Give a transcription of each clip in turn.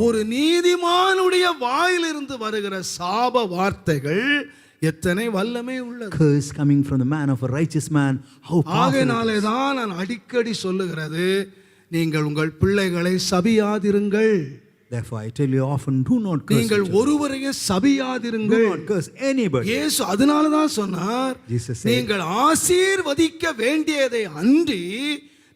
ஒரு நீதிமானுடைய வாயிலிருந்து வருகிற சாப வார்த்தைகள் எத்தனை வல்லமை உள்ளது Curse coming from the man of a righteous man. How. ஆகையினாலே தான் நான் அடிக்கடி சொல்லுகிறது நீங்கள் உங்கள் பிள்ளைகளை சபியாதிருங்கள் Therefore, I tell you often, do not curse. நீங்கள். ஒருவரையும் Do சபியாதிருங்கள் not curse anybody. இயேசு அதனால தான் சொன்னார் Jesus said- நீங்கள் ஆசீர்வதிக்க வேண்டியதை அன்றி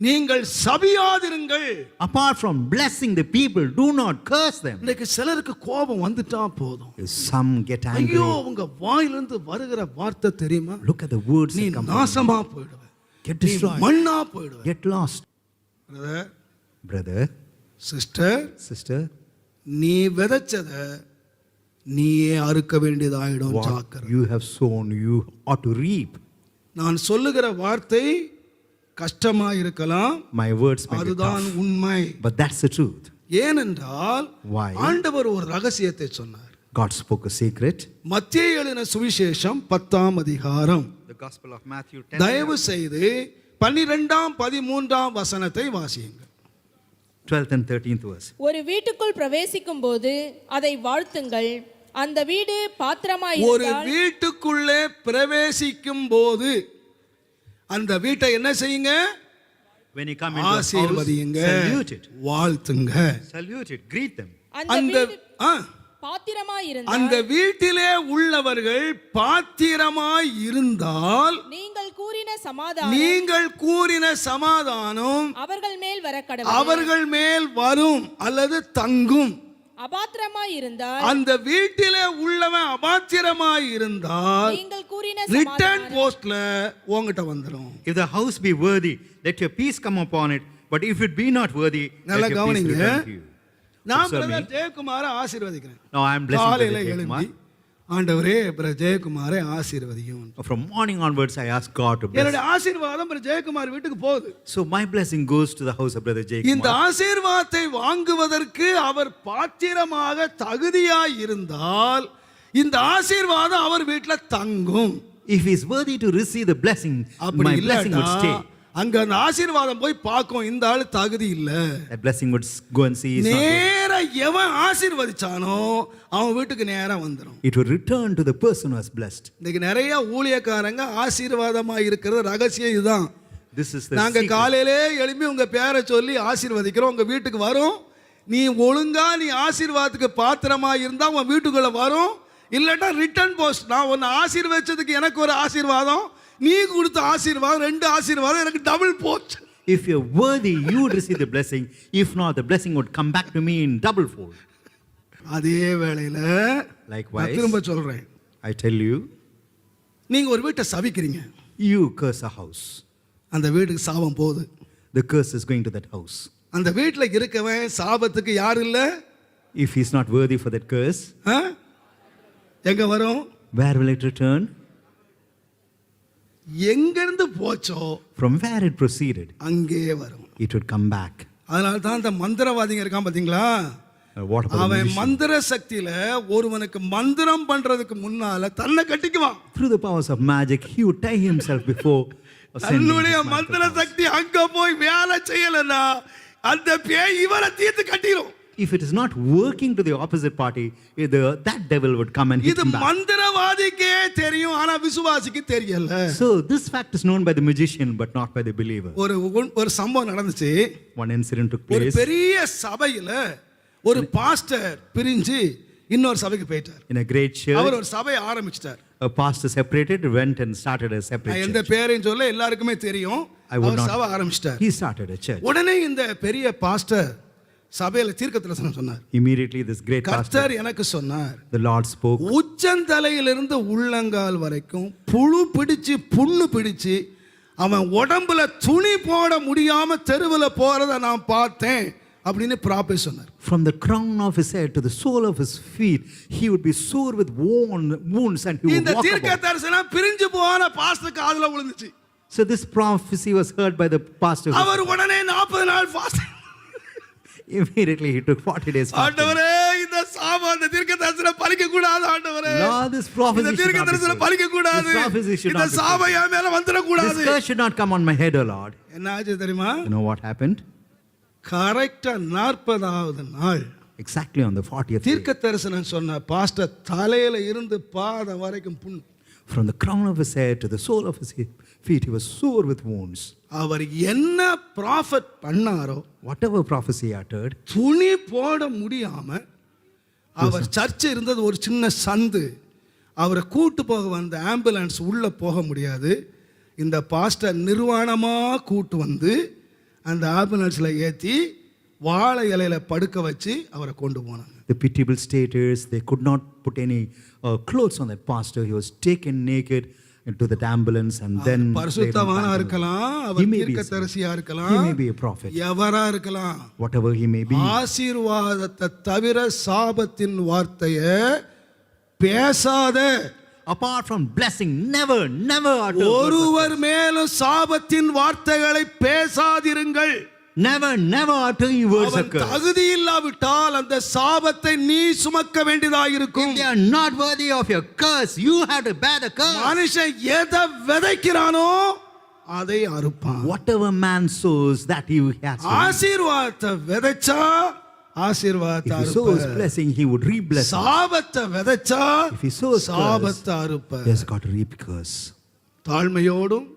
நீங்கள் சபியாதிருங்கள் Apart from blessing the people, do not curse them. இன்னைக்கு சிலருக்கு கோபம் வந்துட்டா போதும் Some get angry. ஐயோ உங்க வாயிலிருந்து வருகிற வார்த்தை தெரியுமா Look at the words நீ நாசமா போயிடுவ Get நீ destroyed. மண்ணா போயிடுவ Get lost. Brother, sister sister, நீ விதைச்சத நீயே அறுக்க வேண்டியதாயிடும் ஜாக்கிரதை you have sown, you ought to reap. நான் சொல்லுகிற வார்த்தை கஷ்டமா இருக்கலாம் My words may be அதுதான் tough, உண்மை but that's the truth. ஏனென்றால் Why? ஆண்டவர் ஒரு ரகசியத்தை சொன்னார் God spoke a secret. மத்திய எழுதின சுவிசேஷம் பத்தாம் அதிகாரம் The Gospel of Matthew தயவு செய்து பன்னிரெண்டாம் பதிமூன்றாம் வசனத்தை வாசியுங்கள் 12th and 13th verse. ஒரு வீட்டுக்குள் பிரவேசிக்கும் போது அதை வாழ்த்துங்கள் அந்த வீடு பாத்திரமாய் ஒரு இருந்தால் வீட்டுக்குள்ளே பிரவேசிக்கும் போது அந்த வீட்டை என்ன செய்யுங்க When you come into ஆசீர்வதியுங்க salute it. வாழ்த்துங்க Salute it. Greet them. அந்த அந்த பாத்திரமாய் அந்த இருந்தால் வீட்டிலே உள்ளவர்கள் பாத்திரமாய் இருந்தால் நீங்கள் கூறின சமாதானம் நீங்கள் கூறின சமாதானம் அவர்கள் மேல் வர கடவுள் அவர்கள் மேல் வரும் அல்லது தங்கும் அபாத்திரமாய் இருந்தால் அந்த வீட்டிலே உள்ளவன் அபாத்திரமாய் இருந்தால் நீங்கள் கூறின ரிட்டர்ன் போஸ்ட்ல உங்ககிட்ட வந்துடும் If the house be worthy, let your peace come upon it. But if it be not worthy, நல்லா let your peace கவனிங்க. return to you. நான் பிரதர். ஜெயக்குமாரை ஆசீர்வதிக்கிறேன் Now I am blessing காலையில எழும்பி. ஆண்டவரே பிரதர் ஜெயக்குமாரை ஆசீர்வதியும் From morning onwards, I ask God to bless. என்னுடைய ஆசீர்வாதம் பிரதர் ஜெயக்குமார் வீட்டுக்கு போகுது So my blessing goes to the house of Brother இந்த Jaykumar. ஆசீர்வாதத்தை வாங்குவதற்கு அவர் பாத்திரமாக தகுதியாய் இருந்தால் இந்த ஆசீர்வாதம் அவர் வீட்டுல தங்கும் If he is worthy to receive the blessing, அப்படி my blessing would stay. அங்க அந்த ஆசீர்வாதம் போய் பார்க்கும் இந்த ஆளு தகுதி இல்ல That blessing would go and see. Is not worthy. நேரா எவன் ஆசீர்வதிச்சானோ அவன் வீட்டுக்கு நேரா வந்துடும் It would return to the person who has blessed. இன்னைக்கு நிறைய ஊழியக்காரங்க ஆசீர்வாதமா இருக்கிறது ரகசியம் இதுதான் This is the நாங்க secret. காலையிலே எழுப்பி உங்க பேரை சொல்லி ஆசீர்வதிக்கிறோம் உங்க வீட்டுக்கு வரும் நீ ஒழுங்கா நீ ஆசீர்வாதத்துக்கு பாத்திரமா இருந்தா உன் வீட்டுக்குள்ள வரும் இல்லாட்டா ரிட்டர்ன் போஸ்ட் நான் உன்னை ஆசீர்வதிச்சதுக்கு எனக்கு ஒரு ஆசீர்வாதம் நீ கொடுத்த ஆசீர்வாதம் ரெண்டு ஆசீர்வாதம் எனக்கு டபுள் போச்சு If you're worthy, you would receive the blessing. If not, the blessing would come back to me in double fold. அதே வேளையில Likewise. திரும்ப சொல்றேன் I tell you, நீங்க ஒரு வீட்டை சபிக்கிறீங்க you curse a house. அந்த வீட்டுக்கு சாபம் போகுது The curse is going to that house. அந்த வீட்டில் இருக்கவன் சாபத்துக்கு யார் இல்ல If he's not worthy for that curse, ஆ? எங்க வரும் where will it return? எங்கிருந்து போச்சோ From where it proceeded, அங்கே வரும் it would come back. அதனால தான் அந்த மந்திரவாதிங்க இருக்கான் பாத்தீங்களா Uh, அவன்? மந்திர சக்தியில ஒருவனுக்கு மந்திரம் பண்றதுக்கு முன்னால தன்னை கட்டிக்குவான் Through the powers of magic, he would tie himself before தன்னுடைய மந்திர. சக்தி அங்க போய் வேலை செய்யலன்னா அந்த பேய் இவரை தீர்த்து கட்டிடும் If it is not working to the opposite party, eh, the, that devil would come and hit இது him back. மந்திரவாதிக்கே தெரியும் ஆனா விசுவாசிக்கு தெரியல So this fact is known by the magician, but not by the believer. ஒரு ஒரு சம்பவம் நடந்துச்சு One incident took ஒரு place பெரிய சபையில ஒரு பாஸ்டர் பிரிஞ்சு இன்னொரு சபைக்கு போயிட்டார் in a great our church. ஒரு சபையை ஆரம்பிச்சிட்டார் A pastor separated, went and started a நான் separate எந்த church. பேரையும் சொல்ல எல்லாருக்குமே தெரியும் I would அவர் not- சபை ஆரம்பிச்சிட்டார் He started a church. உடனே இந்த பெரிய பாஸ்டர் சபையில தீர்க்கதரிசனம் சொன்னார் Immediately, this great pastor, கர்த்தர் எனக்கு சொன்னார் the Lord spoke. உச்சந்தலையிலிருந்து உள்ளங்கால் வரைக்கும் புழு பிடிச்சு புண்ணு பிடிச்சு அவன் உடம்புல துணி போட முடியாம தெருவில் போறத நான் பார்த்தேன் அப்படின்னு ப்ராப்பே சொன்னார் From the crown of his head to the sole of his feet, he would be sore with wound, wounds and he would இந்த walk தீர்க்க about. தரிசனம் பிரிஞ்சு போன பாஸ்டர் காதுல விழுந்துச்சு So this prophecy was heard by the pastor. who- அவர் உடனே நாற்பது நாள் fast Immediately he took 40 days. ஆண்டவரே இந்த சாபம் அந்த தீர்க்க தரிசனம் பலிக்க கூடாது ஆண்டவரே Lord, this prophecy இந்த should தீர்க்க not be தரிசனம் so. பலிக்க கூடாது This இந்த. சாபம் என் மேல வந்துட This கூடாது curse should not come on my head, O Lord. என்ன ஆச்சு தெரியுமா You know what happened? கரெக்டா நாற்பதாவது நாள் exactly on the 40th day. தீர்க்க தரிசனம் சொன்ன பாஸ்டர் தலையில இருந்து பாதம் வரைக்கும் புண் From the crown of his head to the sole of his feet, he was sore with wounds. அவர் என்ன ப்ராஃபட் பண்ணாரோ Whatever prophecy he uttered, துணி போட முடியாம அவர் சர்ச் இருந்தது ஒரு சின்ன சந்து. அவரை கூட்டு போக வந்த ஆம்புலன்ஸ் உள்ள போக முடியாது. இந்த பாஸ்டர் நிர்வாணமா கூட்டு வந்து அந்த ஆம்புலன்ஸ்ல ஏத்தி வாழை இலையில படுக்க வச்சு அவரை கொண்டு போனாங்க the pitiable status, they could not put any uh, clothes on that pastor. He was taken naked into that ambulance and then. பரிசுத்தவானா. இருக்கலாம் அவர் may be a தீர்க்க saint. தரிசியா He இருக்கலாம் may be a prophet. எவரா இருக்கலாம் Whatever he may be. ஆசீர்வாதத்தை தவிர சாபத்தின் வார்த்தைய பேசாத Apart from blessing, never, never utter. words of- ஒருவர் மேலும் சாபத்தின் வார்த்தைகளை பேசாதிருங்கள் Never, never utter ye words of அவன் curse. தகுதி இல்லாவிட்டால் அந்த சாபத்தை நீ சுமக்க வேண்டியதாயிருக்கும் If they are not worthy of your curse, you have to bear the curse. மனுஷன் எதை விதைக்கிறானோ அதை அறுப்பான் Whatever man sows, that he has to reap. ஆசீர்வாதத்தை விதைச்சா ஆசீர்வாதத்தை he அறுப்ப blessing, he would reap blessing. சாபத்தை விதைச்சா If he sows சாபத்தை அறுப்ப he has got to reap curse. தாழ்மையோடும்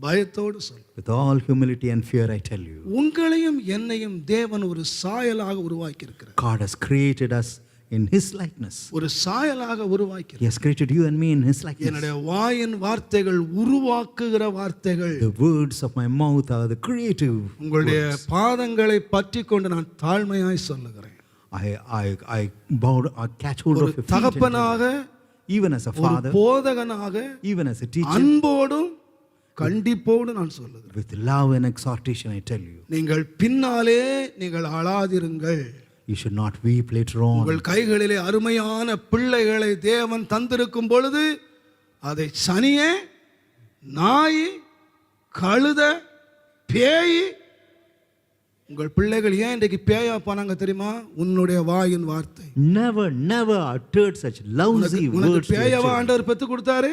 பயத்தோடு சொல் With all humility and fear, I tell you, உங்களையும் என்னையும் தேவன் ஒரு சாயலாக உருவாக்கி இருக்கிறார் God has created us in His likeness. ஒரு சாயலாக உருவாக்கி has created you and me in His likeness. என்னுடைய வாயின் வார்த்தைகள் உருவாக்குகிற வார்த்தைகள் The words of my mouth are the creative. உங்களுடைய பாதங்களை பற்றி கொண்டு நான் தாழ்மையாய் சொல்லுகிறேன் I catch hold ஒரு of your feet. and- தகப்பனாக as a ஒரு father, போதகனாக even as a teacher, அன்போடும் கண்டிப்போடு நான் சொல்லுகிறேன். With love and exhortation, I tell you, நீங்கள் பின்னாலே நீங்கள் அழாதிருங்கள் you should not weep later on. உங்கள் கைகளிலே அருமையான பிள்ளைகளை தேவன் தந்திருக்கும் பொழுது அதை சனியே நாய் கழுத பேய் உங்கள் பிள்ளைகள் ஏன் இன்றைக்கு பேயா போனாங்க தெரியுமா உன்னுடைய வாயின் வார்த்தை Never, never uttered such lousy உனக்கு words. your பேயவா. ஆண்டவர் பெத்து கொடுத்தாரு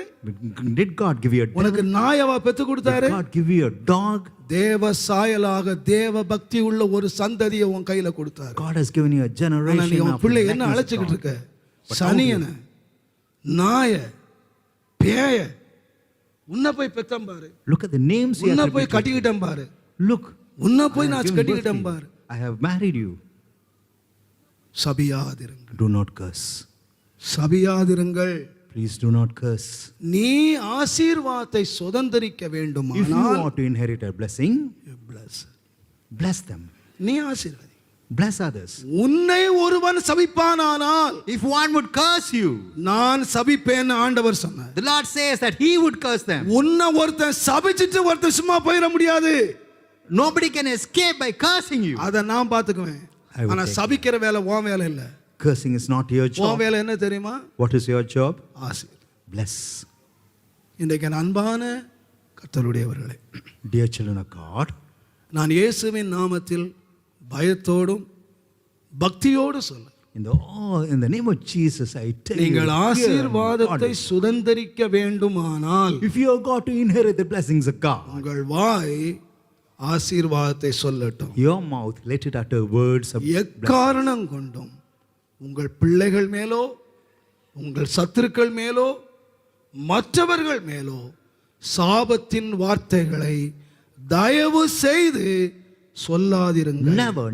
Did God give you a உனக்கு நாயவா பெத்து கொடுத்தாரு God give you a dog? தேவ சாயலாக தேவ பக்தி உள்ள ஒரு சந்ததியை உன் கையில கொடுத்தாரு God has given you a generation நீ உன் பிள்ளை என்ன God. இருக்க சனியன நாய பேய உன்னை போய் பெத்தம் பாரு Look at the names உன்னை போய். கட்டிக்கிட்டேன் பாரு Look, உன்னை போய் நான் கட்டிக்கிட்டேன். பாரு I have married you. சபியாதிருங்கள் Do not curse. சபியாதிருங்கள் Please do not curse. நீ ஆசீர்வாதத்தை சுதந்திரிக்க If you வேண்டுமானால் want to inherit a blessing, bless. bless them. நீ ஆசீர்வாதி Bless others. உன்னை ஒருவன் சபிப்பானானால் If one would curse you, நான் சபிப்பேன்னு ஆண்டவர் சொன்னார் the Lord says that He would curse them. உன்னை ஒருத்தன் சபிச்சிட்டு ஒருத்தன் சும்மா போயிட முடியாது Nobody can escape by cursing you. அதை நான் will ஆனா சபிக்கிற வேலை உன் வேலை இல்ல Cursing is not your உன் job. வேலை என்ன தெரியுமா What is your job? ஆசீர் Bless. இன்றைக்கு அன்பான கர்த்தருடையவர்களே Dear children of God, நான் இயேசுவின் நாமத்தில் பயத்தோடும் பக்தியோடு சொல்ல oh, in the name of Jesus, I tell நீங்கள் ஆசீர்வாதத்தை. சுதந்தரிக்க வேண்டுமானால் if you have got to inherit the blessings of God, உங்கள் வாய் ஆசீர்வாதத்தை சொல்லட்டும். Your mouth, let it utter words of எக்காரணம் கொண்டும் உங்கள் பிள்ளைகள் மேலோ உங்கள் சத்துருக்கள் மேலோ மற்றவர்கள் மேலோ சாபத்தின் வார்த்தைகளை தயவு செய்து சொல்லாதிருங்கள். Never,